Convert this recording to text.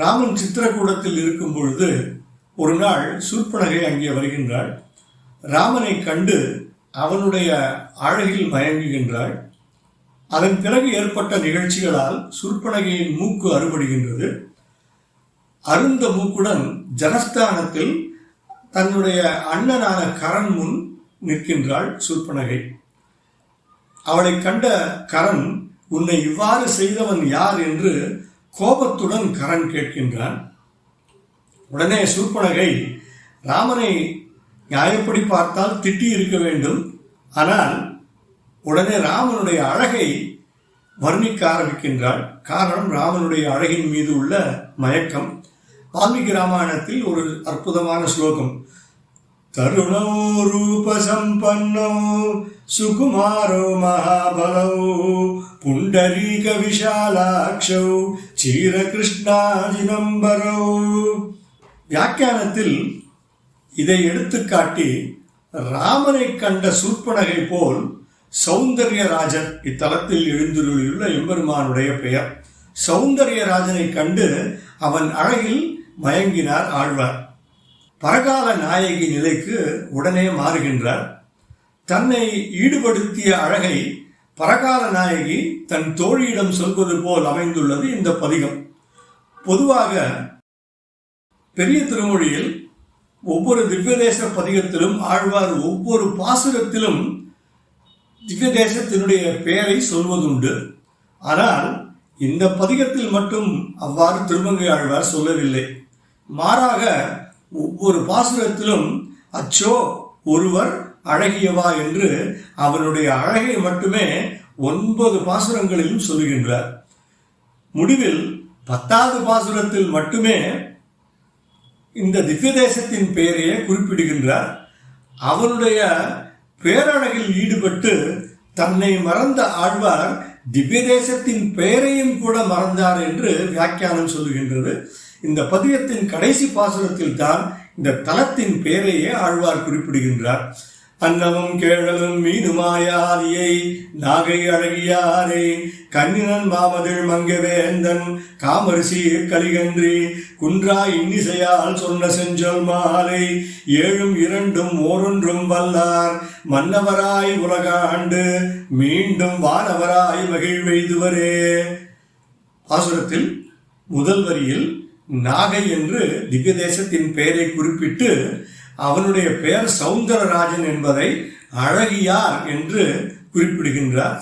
ராமன் சித்திரக்கூடத்தில் இருக்கும் பொழுது ஒரு நாள் சூர்பனகை அங்கே வருகின்றாள். ராமனை கண்டு அவனுடைய அழகில் மயங்குகின்றாள். அதன் பிறகு ஏற்பட்ட நிகழ்ச்சிகளால் சுற்பனகையின் மூக்கு அறுபடுகின்றது. அருந்த மூக்குடன் ஜனஸ்தானத்தில் தன்னுடைய அண்ணனான கரண் முன் நிற்கின்றாள் சுற்பனகை அவளை கண்ட கரண் உன்னை இவ்வாறு செய்தவன் யார்? என்று கோபத்துடன் கரண் கேட்கின்றான். உடனே சூர்பனகை ராமனை நியாயப்படி பார்த்தால் திட்டி இருக்க வேண்டும். ஆனால் உடனே ராமனுடைய அழகை வர்ணிக்க ஆரம்பிக்கின்றாள். காரணம் ராமனுடைய அழகின் மீது உள்ள மயக்கம். வால்மீகி ராமாயணத்தில் ஒரு அற்புதமான ஸ்லோகம். தருணோ ரூப சம்பன்னோ சுகுமாரோ மகாபலோ புண்டரீக விஷாலாட்சோ சீர வியாக்கியானத்தில் இதை எடுத்துக்காட்டி ராமனை கண்ட சூர்பனகை போல் சௌந்தர்யராஜன் இத்தலத்தில் எழுந்துள்ள எம்பெருமானுடைய பெயர் சௌந்தர்யராஜனை கண்டு அவன் அழகில் மயங்கினார் ஆழ்வார் பரகால நாயகி நிலைக்கு உடனே மாறுகின்றார். தன்னை ஈடுபடுத்திய அழகை பரகால நாயகி தன் தோழியிடம் சொல்வது போல் அமைந்துள்ளது இந்த பதிகம். பொதுவாக பெரிய திருமொழியில் ஒவ்வொரு திவ்யதேச பதிகத்திலும் ஆழ்வார் ஒவ்வொரு பாசுரத்திலும் திவ்யதேசத்தினுடைய பெயரை சொல்வதுண்டு. ஆனால் இந்த பதிகத்தில் மட்டும் அவ்வாறு திருமங்கை ஆழ்வார் சொல்லவில்லை. மாறாக ஒவ்வொரு பாசுரத்திலும் அச்சோ ஒருவர் அழகியவா? என்று அவனுடைய அழகை மட்டுமே ஒன்பது பாசுரங்களிலும் சொல்லுகின்றார் முடிவில் பத்தாவது பாசுரத்தில் மட்டுமே இந்த திவ்ய தேசத்தின் பெயரையே குறிப்பிடுகின்றார். அவனுடைய பேரழகில் ஈடுபட்டு தன்னை மறந்த ஆழ்வார் திவ்ய தேசத்தின் பெயரையும் கூட மறந்தார் என்று வியாக்கியானம் சொல்லுகின்றது. இந்த பதியத்தின் கடைசி பாசுரத்தில் தான் இந்த தலத்தின் பெயரையே ஆழ்வார் குறிப்பிடுகின்றார். அன்னமும் கேழலும் மீனுமாயாதியை நாகை அழகியாரே கண்ணினன் மாமதில் மங்கவேந்தன் காமரிசி கலிகன்றி குன்றா இன்னிசையால் சொன்ன செஞ்சொல் மாலை ஏழும் இரண்டும் ஓரொன்றும் வல்லார் மன்னவராய் உலகாண்டு மீண்டும் வானவராய் மகிழ்வெய்துவரே. பாசுரத்தில் முதல் வரியில் நாகை என்று திவ்ய தேசத்தின் பெயரை குறிப்பிட்டு அவனுடைய பெயர் சவுந்தரராஜன் என்பதை அழகியார் என்று குறிப்பிடுகின்றார்.